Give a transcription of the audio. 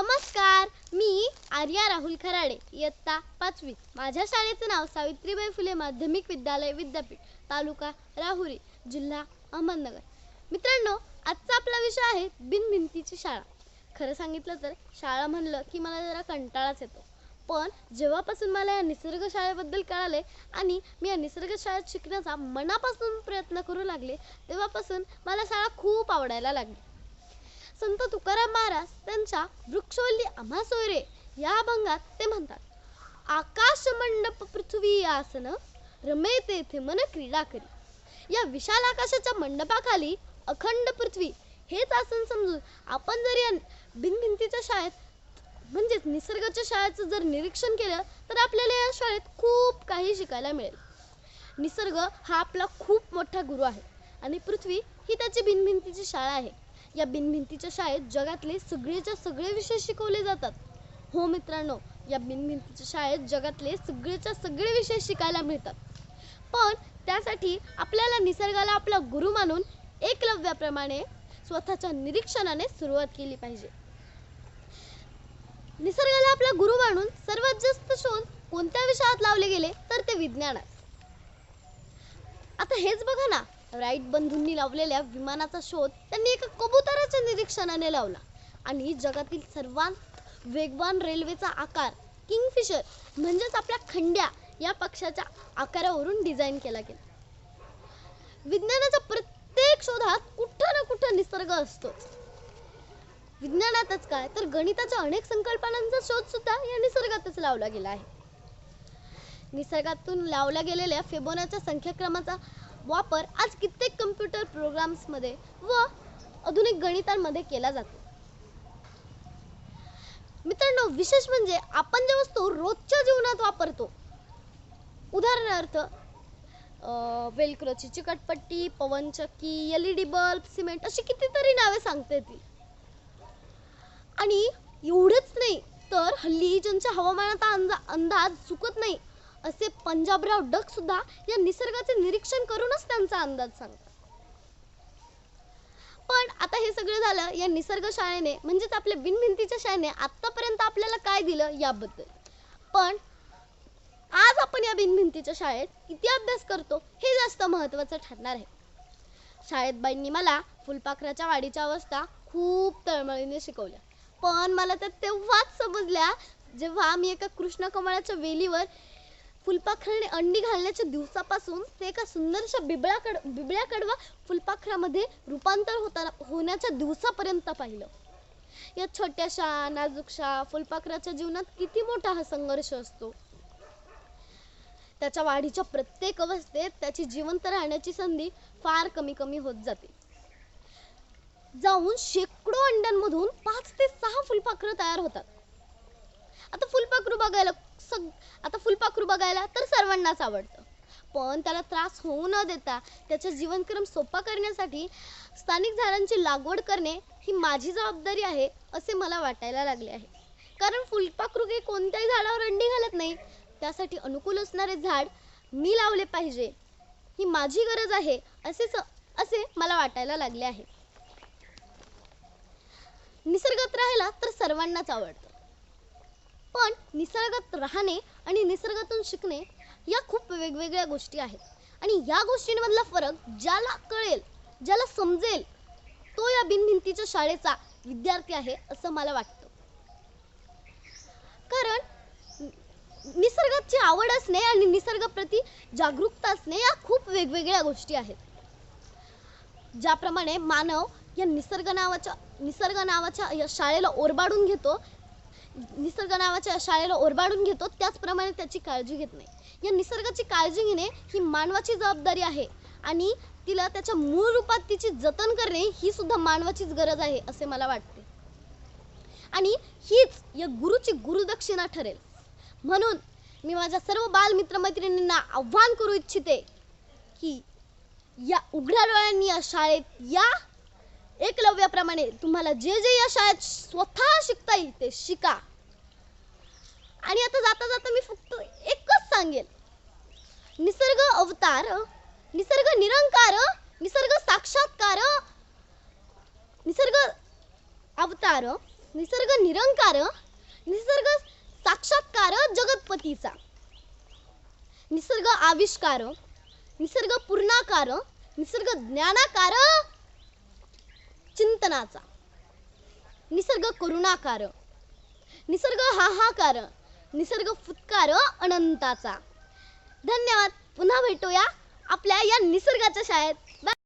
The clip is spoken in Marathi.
नमस्कार मी आर्या राहुल खराडे इयत्ता पाचवी. माझ्या शाळेचं नाव सावित्रीबाई फुले माध्यमिक विद्यालय विद्यापीठ तालुका राहुरी जिल्हा अहमदनगर. मित्रांनो आजचा आपला विषय आहे बिनभिंतीची शाळा. खरं सांगितलं तर शाळा म्हणलं की मला जरा कंटाळाच येतो. पण जेव्हापासून मला या निसर्ग शाळेबद्दल कळाले आणि मी या निसर्ग शाळेत शिकण्याचा मनापासून प्रयत्न करू लागले तेव्हापासून मला शाळा खूप आवडायला लागली. संत तुकाराम महाराज त्यांच्या वृक्षवल्ली आम्हा सोयरे या अभंगात ते म्हणतात आकाश मंडप पृथ्वी आसन रमे तेथे मन क्रीडा करी. या विशाल आकाशाच्या मंडपाखाली अखंड पृथ्वी हेच आसन समजून आपण जर या बिनभिंतीच्या शाळेत म्हणजेच निसर्गाच्या शाळेचं जर निरीक्षण केलं तर आपल्याला या शाळेत खूप काही शिकायला मिळेल. निसर्ग हा आपला खूप मोठा गुरु आहे आणि पृथ्वी ही त्याची बिनभिंतीची शाळा आहे. या बिनभिंतीच्या शाळेत जगातले सगळेच्या सगळे विषय शिकवले जातात. हो मित्रांनो या बिनभिंतीच्या शाळेत जगातले सगळेच्या सगळे विषय शिकायला मिळतात. पण त्यासाठी आपल्याला निसर्गाला आपला गुरु मानून एकलव्याप्रमाणे स्वतःच्या निरीक्षणाने सुरुवात केली पाहिजे. निसर्गाला आपला गुरु मानून सर्वात जास्त शोध कोणत्या विषयात लावले गेले तर ते विज्ञानात आता हेच बघा ना राईट बंधूंनी लावलेल्या विमानाचा शोध त्यांनी एका कबुतराच्या निरीक्षणाने लावला. आणि जगातील सर्वात वेगवान रेल्वेचा आकार किंगफिशर म्हणजेच आपल्या खंड्या या पक्षाच्या आकारावरून डिझाईन केला गेला. विज्ञानाच्या प्रत्येक शोधात कुठं ना कुठं निसर्ग असतो. विज्ञानातच काय तर गणिताच्या अनेक संकल्पनांचा शोध सुद्धा या निसर्गातच लावला गेला आहे. निसर्गातून लावल्या गेलेल्या फेबोनाच्या संख्याक्रमाचा वापर आज कित्येक कम्प्युटर प्रोग्राम्समध्ये व आधुनिक गणितांमध्ये केला जातो. मित्रांनो विशेष म्हणजे आपण ज्या वस्तू रोजच्या जीवनात वापरतो उदाहरणार्थ वेलक्रोची चिकटपट्टी पवनचक्की L E D bulb cement अशी कितीतरी नावे सांगता येतील. आणि एवढंच नाही तर हल्ली ज्यांच्या हवामानाचा अंदा अंदाज चुकत नाही असे पंजाबराव डक सुद्धा या निसर्गाचे निरीक्षण करूनच त्यांचा अंदाज सांगतात. पण आता हे सगळं झालं या निसर्ग शाळेने म्हणजेच आपल्या बिनभिंतीच्या शाळेने आतापर्यंत आपल्याला काय दिलं याबद्दल. पण आज आपण या बिनभिंतीच्या शाळेत किती अभ्यास करतो हे जास्त महत्त्वाचं ठरणार आहे. शाळेत बाईंनी मला फुलपाखराच्या वाढीच्या अवस्था खूप तळमळीने शिकवल्या. पण मला त्या तेव्हाच समजल्या जेव्हा मी एका कृष्ण कमळाच्या वेलीवर फुलपाखराने अंडी घालण्याच्या दिवसापासून ते एका सुंदरशा बिबळ्याकड बिबळ्याकडवा फुलपाखरामध्ये रूपांतर होताना होण्याच्या दिवसापर्यंत पाहिलं. या छोट्याशा नाजूकशा फुलपाखराच्या जीवनात किती मोठा हा संघर्ष असतो. त्याच्या वाढीच्या प्रत्येक अवस्थेत त्याची जिवंत राहण्याची संधी फार कमी कमी होत जाते. जाऊन शेकडो अंड्यांमधून पाच ते सहा फुलपाखरं तयार होतात. आता फुलपाखरू बघायला सग आता फुलपाखरू बघायला तर सर्वांनाच आवडतं. पण त्याला त्रास होऊ न देता त्याचा जीवनक्रम सोपा करण्यासाठी स्थानिक झाडांची लागवड करणे ही माझी जबाबदारी आहे असे मला वाटायला लागले आहे. कारण फुलपाखरू काही कोणत्याही झाडावर अंडी घालत नाही. त्यासाठी अनुकूल असणारे झाड मी लावले पाहिजे ही माझी गरज आहे असे असे मला वाटायला लागले आहे. निसर्गात राहायला तर सर्वांनाच आवडतं. पण निसर्गात राहणे आणि निसर्गातून शिकणे या खूप वेगवेगळ्या गोष्टी आहेत. आणि या गोष्टींमधला फरक ज्याला कळेल ज्याला समजेल तो या बिनभिंतीच्या शाळेचा विद्यार्थी आहे असं मला वाटतं. कारण निसर्गाची आवड असणे आणि निसर्गाप्रती जागरूकता असणे या खूप वेगवेगळ्या गोष्टी आहेत. ज्याप्रमाणे मानव या निसर्ग नावाच्या निसर्ग नावाच्या या शाळेला ओरबाडून घेतो निसर्ग नावाच्या शाळेला ओरबाडून घेतो त्याचप्रमाणे त्याची काळजी घेत नाही. या निसर्गाची काळजी घेणे ही मानवाची जबाबदारी आहे आणि तिला त्याच्या मूळ रूपात तिची जतन करणे ही सुद्धा मानवाचीच गरज आहे असे मला वाटते. आणि हीच या गुरुची गुरुदक्षिणा ठरेल. म्हणून मी माझ्या सर्व बालमित्र मैत्रिणींना आव्हान करू इच्छिते की या उघड्या डोळ्यांनी या शाळेत या एकलव्याप्रमाणे तुम्हाला जे जे या शाळेत स्वतः शिकता येईल ते शिका. आणि आता जाता जाता मी फक्त एकच सांगेल निसर्ग अवतार निसर्ग निरंकार निसर्ग साक्षात्कार निसर्ग अवतार निसर्ग निरंकार निसर्ग साक्षात्कार जगतपतीचा. निसर्ग आविष्कार निसर्ग पूर्णाकार निसर्ग ज्ञानाकार चिंतनाचा. निसर्ग करुणाकार निसर्ग हाहाकार निसर्ग फुतकार अनंताचा. धन्यवाद. पुन्हा भेटूया आपल्या या निसर्गाच्या शाळेत. बाय